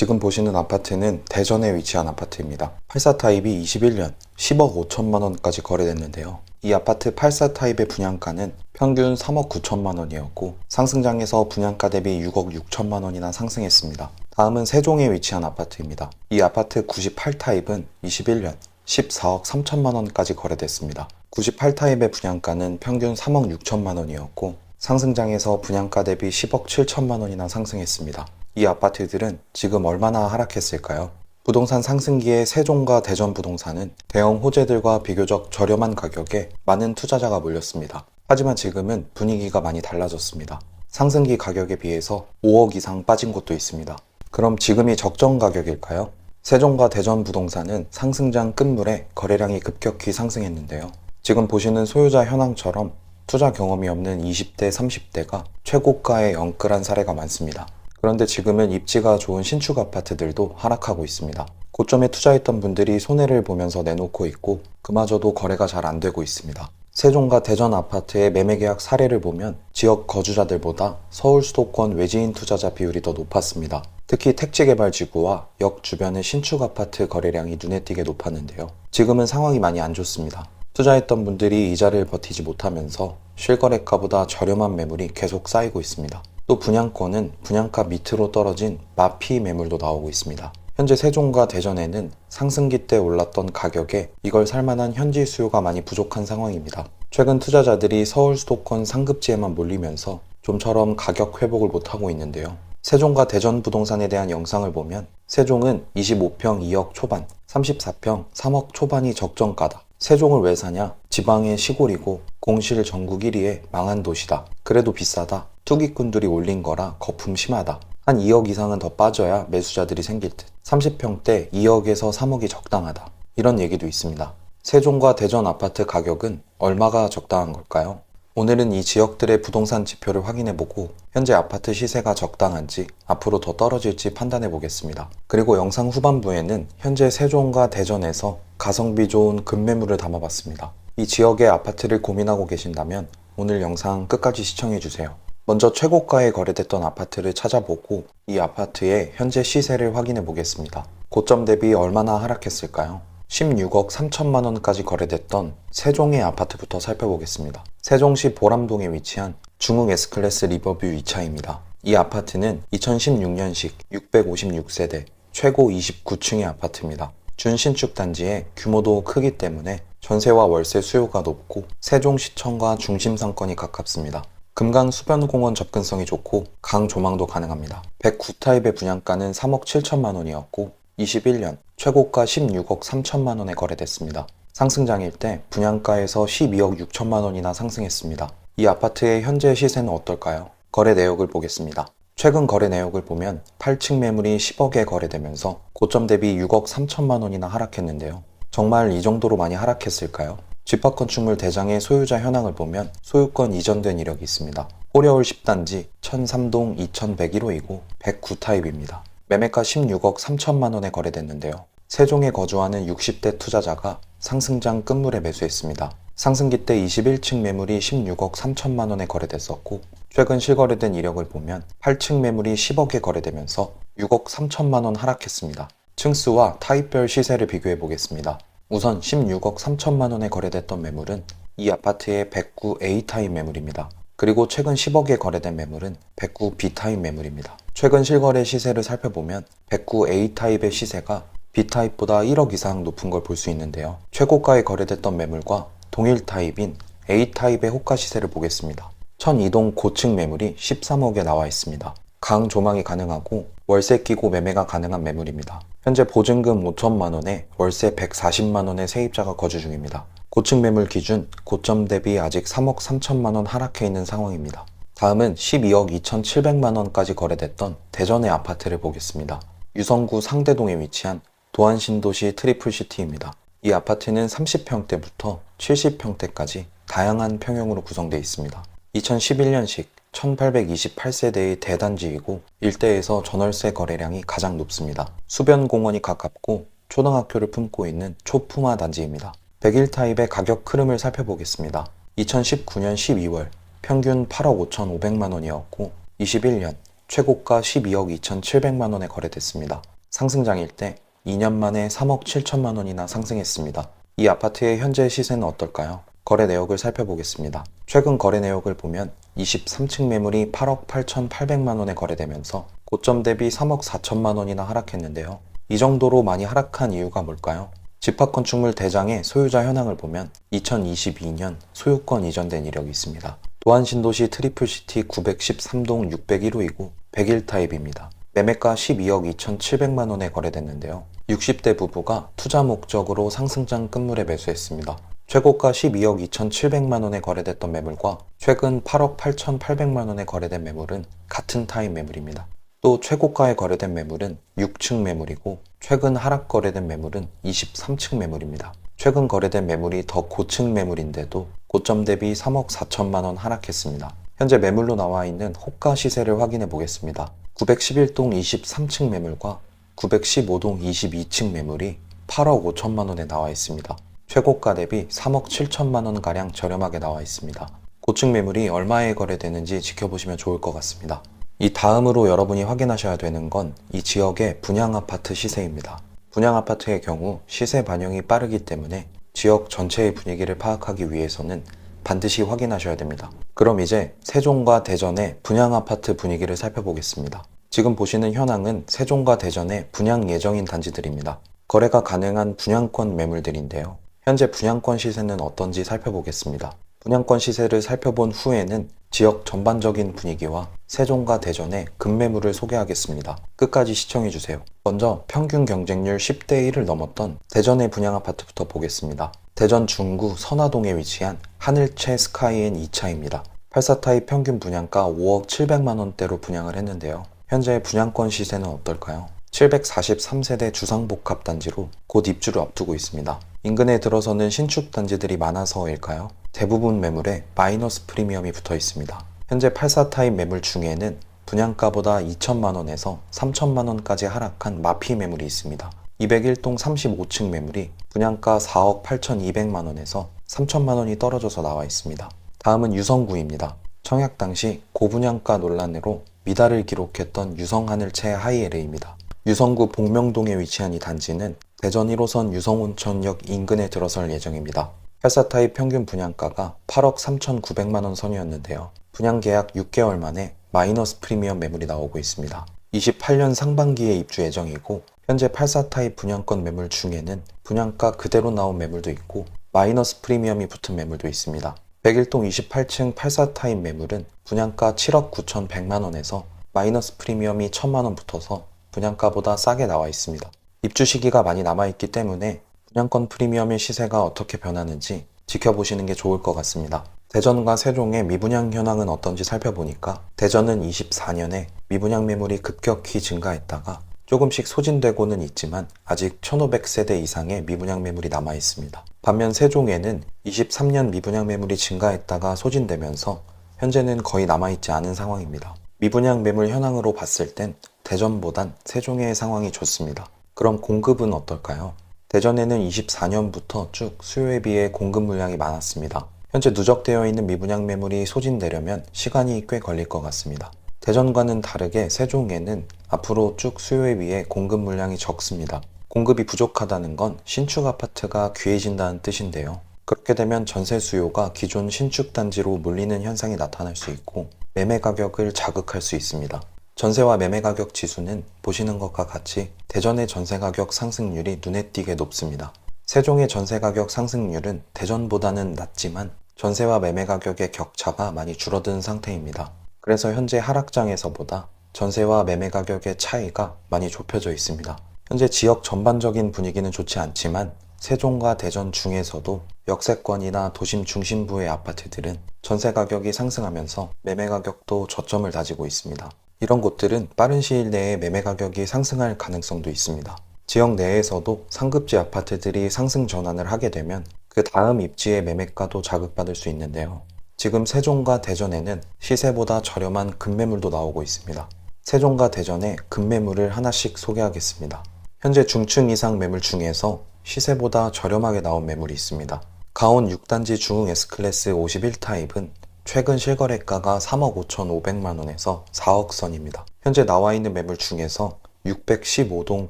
지금 보시는 아파트는 대전에 위치한 아파트입니다. 84 타입이 21년 10억 5천만 원까지 거래됐는데요. 이 아파트 84 타입의 분양가는 평균 3억 9천만 원이었고 상승장에서 분양가 대비 6억 6천만 원이나 상승했습니다. 다음은 세종에 위치한 아파트입니다. 이 아파트 98 타입은 21년 14억 3천만 원까지 거래됐습니다. 98 타입의 분양가는 평균 3억 6천만 원이었고 상승장에서 분양가 대비 10억 7천만 원이나 상승했습니다. 이 아파트들은 지금 얼마나 하락했을까요? 부동산 상승기의 세종과 대전 부동산은 대형 호재들과 비교적 저렴한 가격에 많은 투자자가 몰렸습니다. 하지만 지금은 분위기가 많이 달라졌습니다. 상승기 가격에 비해서 5억 이상 빠진 곳도 있습니다. 그럼 지금이 적정 가격일까요? 세종과 대전 부동산은 상승장 끝물에 거래량이 급격히 상승했는데요. 지금 보시는 소유자 현황처럼 투자 경험이 없는 20대, 30대가 최고가에 영끌한 사례가 많습니다. 그런데 지금은 입지가 좋은 신축 아파트들도 하락하고 있습니다. 고점에 투자했던 분들이 손해를 보면서 내놓고 있고 그마저도 거래가 잘 안 되고 있습니다. 세종과 대전 아파트의 매매 계약 사례를 보면 지역 거주자들보다 서울 수도권 외지인 투자자 비율이 더 높았습니다. 특히 택지개발지구와 역 주변의 신축 아파트 거래량이 눈에 띄게 높았는데요. 지금은 상황이 많이 안 좋습니다. 투자했던 분들이 이자를 버티지 못하면서 실거래가보다 저렴한 매물이 계속 쌓이고 있습니다. 또 분양권은 분양가 밑으로 떨어진 마피 매물도 나오고 있습니다. 현재 세종과 대전에는 상승기 때 올랐던 가격에 이걸 살만한 현지 수요가 많이 부족한 상황입니다. 최근 투자자들이 서울 수도권 상급지에만 몰리면서 좀처럼 가격 회복을 못하고 있는데요. 세종과 대전 부동산에 대한 영상을 보면 세종은 25평 2억 초반, 34평 3억 초반이 적정가다. 세종을 왜 사냐? 지방의 시골이고 공실 전국 1위의 망한 도시다. 그래도 비싸다. 투기꾼들이 올린 거라 거품 심하다. 한 2억 이상은 더 빠져야 매수자들이 생길 듯. 30평대 2억에서 3억이 적당하다. 이런 얘기도 있습니다. 세종과 대전 아파트 가격은 얼마가 적당한 걸까요? 오늘은 이 지역들의 부동산 지표를 확인해 보고 현재 아파트 시세가 적당한지 앞으로 더 떨어질지 판단해 보겠습니다. 그리고 영상 후반부에는 현재 세종과 대전에서 가성비 좋은 급매물을 담아봤습니다. 이 지역의 아파트를 고민하고 계신다면 오늘 영상 끝까지 시청해 주세요. 먼저 최고가에 거래됐던 아파트를 찾아보고 이 아파트의 현재 시세를 확인해 보겠습니다. 고점 대비 얼마나 하락했을까요? 16억 3천만 원까지 거래됐던 세종의 아파트부터 살펴보겠습니다. 세종시 보람동에 위치한 중흥 S클래스 리버뷰 2차입니다. 이 아파트는 2016년식 656세대 최고 29층의 아파트입니다. 준신축 단지의 규모도 크기 때문에 전세와 월세 수요가 높고 세종시청과 중심 상권이 가깝습니다. 금강 수변공원 접근성이 좋고 강 조망도 가능합니다. 109타입의 분양가는 3억 7천만 원이었고 21년 최고가 16억 3천만 원에 거래됐습니다. 상승장일 때 분양가에서 12억 6천만 원이나 상승했습니다. 이 아파트의 현재 시세는 어떨까요? 거래 내역을 보겠습니다. 최근 거래 내역을 보면 8층 매물이 10억에 거래되면서 고점 대비 6억 3천만 원이나 하락했는데요. 정말 이 정도로 많이 하락했을까요? 집합건축물 대장의 소유자 현황을 보면 소유권 이전된 이력이 있습니다. 호려울 10단지 1003동 2101호이고 109타입입니다. 매매가 16억 3천만 원에 거래됐는데요. 세종에 거주하는 60대 투자자가 상승장 끝물에 매수했습니다. 상승기 때 21층 매물이 16억 3천만 원에 거래됐었고 최근 실거래된 이력을 보면 8층 매물이 10억에 거래되면서 6억 3천만 원 하락했습니다. 층수와 타입별 시세를 비교해 보겠습니다. 우선 16억 3천만 원에 거래됐던 매물은 이 아파트의 109 A타입 매물입니다. 그리고 최근 10억에 거래된 매물은 109 B타입 매물입니다. 최근 실거래 시세를 살펴보면 109 A타입의 시세가 B타입보다 1억 이상 높은 걸 볼 수 있는데요. 최고가에 거래됐던 매물과 동일 타입인 A타입의 호가 시세를 보겠습니다. 1002동 고층 매물이 13억에 나와 있습니다. 강 조망이 가능하고 월세 끼고 매매가 가능한 매물입니다. 현재 보증금 5천만 원에 월세 140만 원의 세입자가 거주 중입니다. 고층 매물 기준 고점 대비 아직 3억 3천만 원 하락해 있는 상황입니다. 다음은 12억 2,700만 원까지 거래됐던 대전의 아파트를 보겠습니다. 유성구 상대동에 위치한 도안신도시 트리플시티입니다. 이 아파트는 30평대부터 70평대까지 다양한 평형으로 구성되어 있습니다. 2011년식 1828세대의 대단지이고 일대에서 전월세 거래량이 가장 높습니다. 수변공원이 가깝고 초등학교를 품고 있는 초품화 단지입니다. 101 타입의 가격 흐름을 살펴보겠습니다. 2019년 12월 평균 8억 5,500만 원이었고 21년 최고가 12억 2,700만 원에 거래됐습니다. 상승장일 때 2년 만에 3억 7천만 원이나 상승했습니다. 이 아파트의 현재 시세는 어떨까요? 거래 내역을 살펴보겠습니다. 최근 거래 내역을 보면 23층 매물이 8억 8,800만 원에 거래되면서 고점 대비 3억 4천만 원이나 하락했는데요. 이 정도로 많이 하락한 이유가 뭘까요? 집합건축물 대장의 소유자 현황을 보면 2022년 소유권 이전된 이력이 있습니다. 도안 신도시 트리플시티 913동 601호이고 100일 타입입니다. 매매가 12억 2,700만 원에 거래됐는데요. 60대 부부가 투자 목적으로 상승장 끝물에 매수했습니다. 최고가 12억 2,700만 원에 거래됐던 매물과 최근 8억 8,800만 원에 거래된 매물은 같은 타입 매물입니다. 또 최고가에 거래된 매물은 6층 매물이고 최근 하락 거래된 매물은 23층 매물입니다. 최근 거래된 매물이 더 고층 매물인데도 고점 대비 3억 4천만 원 하락했습니다. 현재 매물로 나와 있는 호가 시세를 확인해 보겠습니다. 911동 23층 매물과 915동 22층 매물이 8억 5천만 원에 나와 있습니다. 최고가 대비 3억 7천만 원 가량 저렴하게 나와 있습니다. 고층 매물이 얼마에 거래되는지 지켜보시면 좋을 것 같습니다. 이 다음으로 여러분이 확인하셔야 되는 건 이 지역의 분양 아파트 시세입니다. 분양 아파트의 경우 시세 반영이 빠르기 때문에 지역 전체의 분위기를 파악하기 위해서는 반드시 확인하셔야 됩니다. 그럼 이제 세종과 대전의 분양 아파트 분위기를 살펴보겠습니다. 지금 보시는 현황은 세종과 대전의 분양 예정인 단지들입니다. 거래가 가능한 분양권 매물들인데요. 현재 분양권 시세는 어떤지 살펴보겠습니다. 분양권 시세를 살펴본 후에는 지역 전반적인 분위기와 세종과 대전의 급매물을 소개하겠습니다. 끝까지 시청해주세요. 먼저 평균 경쟁률 10대 1을 넘었던 대전의 분양 아파트부터 보겠습니다. 대전 중구 선화동에 위치한 하늘채 스카이엔 2차입니다. 84타입 평균 분양가 5억 700만 원대로 분양을 했는데요. 현재 분양권 시세는 어떨까요? 743세대 주상복합 단지로 곧 입주를 앞두고 있습니다. 인근에 들어서는 신축 단지들이 많아서일까요? 대부분 매물에 마이너스 프리미엄이 붙어 있습니다. 현재 84타입 매물 중에는 분양가보다 2천만 원에서 3천만 원까지 하락한 마피 매물이 있습니다. 201동 35층 매물이 분양가 4억 8,200만 원에서 3천만 원이 떨어져서 나와 있습니다. 다음은 유성구입니다. 청약 당시 고분양가 논란으로 미달을 기록했던 유성하늘채 하이에르입니다. 유성구 복명동에 위치한 이 단지는 대전 1호선 유성온천역 인근에 들어설 예정입니다. 84타입 평균 분양가가 8억 3,900만 원 선이었는데요. 분양 계약 6개월 만에 마이너스 프리미엄 매물이 나오고 있습니다. 28년 상반기에 입주 예정이고 현재 84타입 분양권 매물 중에는 분양가 그대로 나온 매물도 있고 마이너스 프리미엄이 붙은 매물도 있습니다. 101동 28층 84타입 매물은 분양가 7억 9,100만 원에서 마이너스 프리미엄이 1천만 원 붙어서 분양가보다 싸게 나와 있습니다. 입주 시기가 많이 남아있기 때문에 분양권 프리미엄의 시세가 어떻게 변하는지 지켜보시는 게 좋을 것 같습니다. 대전과 세종의 미분양 현황은 어떤지 살펴보니까 대전은 24년에 미분양 매물이 급격히 증가했다가 조금씩 소진되고는 있지만 아직 1500세대 이상의 미분양 매물이 남아 있습니다. 반면 세종에는 23년 미분양 매물이 증가했다가 소진되면서 현재는 거의 남아있지 않은 상황입니다. 미분양 매물 현황으로 봤을 땐 대전보단 세종의 상황이 좋습니다. 그럼 공급은 어떨까요? 대전에는 24년부터 쭉 수요에 비해 공급 물량이 많았습니다. 현재 누적되어 있는 미분양 매물이 소진되려면 시간이 꽤 걸릴 것 같습니다. 대전과는 다르게 세종에는 앞으로 쭉 수요에 비해 공급 물량이 적습니다. 공급이 부족하다는 건 신축 아파트가 귀해진다는 뜻인데요. 그렇게 되면 전세 수요가 기존 신축 단지로 몰리는 현상이 나타날 수 있고 매매 가격을 자극할 수 있습니다. 전세와 매매 가격 지수는 보시는 것과 같이 대전의 전세 가격 상승률이 눈에 띄게 높습니다. 세종의 전세 가격 상승률은 대전보다는 낮지만 전세와 매매 가격의 격차가 많이 줄어든 상태입니다. 그래서 현재 하락장에서보다 전세와 매매 가격의 차이가 많이 좁혀져 있습니다. 현재 지역 전반적인 분위기는 좋지 않지만 세종과 대전 중에서도 역세권이나 도심 중심부의 아파트들은 전세 가격이 상승하면서 매매 가격도 저점을 다지고 있습니다. 이런 곳들은 빠른 시일 내에 매매 가격이 상승할 가능성도 있습니다. 지역 내에서도 상급지 아파트들이 상승 전환을 하게 되면 그 다음 입지의 매매가도 자극받을 수 있는데요. 지금 세종과 대전에는 시세보다 저렴한 급매물도 나오고 있습니다. 세종과 대전의 급매물을 하나씩 소개하겠습니다. 현재 중층 이상 매물 중에서 시세보다 저렴하게 나온 매물이 있습니다. 가온 6단지 중흥 S클래스 51타입은 최근 실거래가가 3억 5,500만 원에서 4억 선입니다. 현재 나와 있는 매물 중에서 615동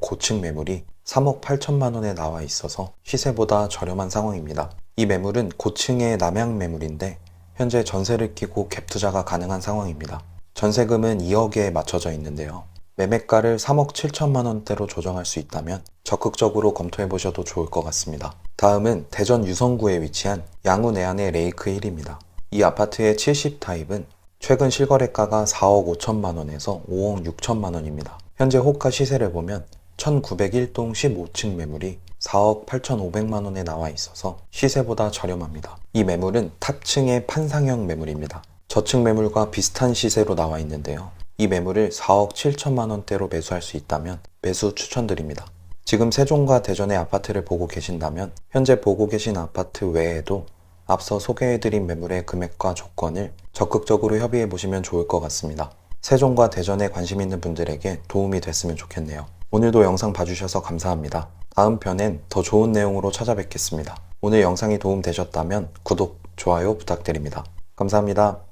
고층 매물이 3억 8천만 원에 나와 있어서 시세보다 저렴한 상황입니다. 이 매물은 고층의 남양 매물인데 현재 전세를 끼고 갭 투자가 가능한 상황입니다. 전세금은 2억에 맞춰져 있는데요. 매매가를 3억 7천만 원대로 조정할 수 있다면 적극적으로 검토해 보셔도 좋을 것 같습니다. 다음은 대전 유성구에 위치한 양우 내안의 레이크 힐입니다. 이 아파트의 70 타입은 최근 실거래가가 4억 5천만 원에서 5억 6천만 원입니다. 현재 호가 시세를 보면 1901동 15층 매물이 4억 8,500만 원에 나와 있어서 시세보다 저렴합니다. 이 매물은 탑층의 판상형 매물입니다. 저층 매물과 비슷한 시세로 나와 있는데요. 이 매물을 4억 7천만 원대로 매수할 수 있다면 매수 추천드립니다. 지금 세종과 대전의 아파트를 보고 계신다면 현재 보고 계신 아파트 외에도 앞서 소개해드린 매물의 금액과 조건을 적극적으로 협의해 보시면 좋을 것 같습니다. 세종과 대전에 관심 있는 분들에게 도움이 됐으면 좋겠네요. 오늘도 영상 봐주셔서 감사합니다. 다음 편엔 더 좋은 내용으로 찾아뵙겠습니다. 오늘 영상이 도움되셨다면 구독, 좋아요 부탁드립니다. 감사합니다.